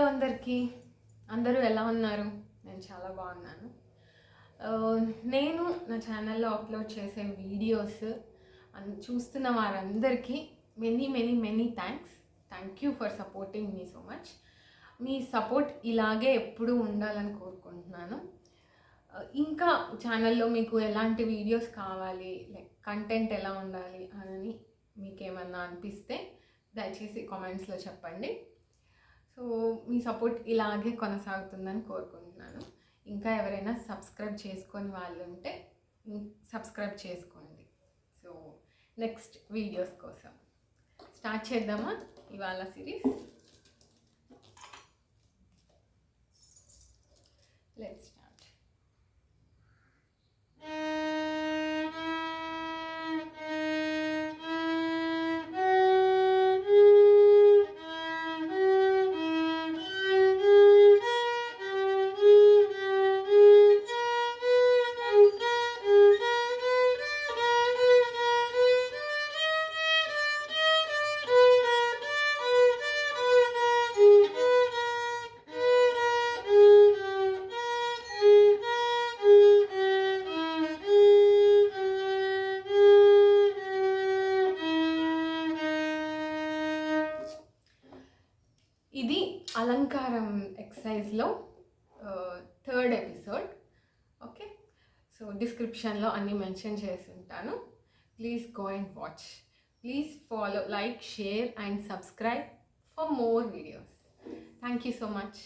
Hello అందరికీ. అందరూ ఎలా ఉన్నారు? నేను చాలా బాగున్నాను. నేను నా ఛానల్లో అప్లోడ్ చేసే వీడియోస్ అన్- చూస్తున్న వారందరికీ many many many thanks thank you for supporting me so much me support ఇలాగే ఎప్పుడూ ఉండాలని కోరుకుంటున్నాను. ఇంకా ఛానల్లో మీకు ఎలాంటి వీడియోస్ కావాలి లైక్ కంటెంట్ ఎలా ఉండాలి అని మీకేమన్నా అనిపిస్తే దయచేసి కామెంట్స్లో చెప్పండి. సపోర్ట్ ఇలాగే కొనసాగుతుందని కోరుకుంటున్నాను. ఇంకా ఎవరైనా సబ్స్క్రైబ్ చేసుకొని వాళ్ళు ఉంటే సబ్స్క్రైబ్ చేసుకోండి. సో నెక్స్ట్ వీడియోస్ కోసం. స్టార్ట్ చేద్దామా? ఇవాళ సిరీస్. లెట్ అలంకారం ఎక్సర్సైజ్లో థర్డ్ ఎపిసోడ్. ఓకే? సో డిస్క్రిప్షన్లో అన్నీ మెన్షన్ చేసి ఉంటాను please go and watch. Please follow like share and subscribe for more videos. Thank you so much.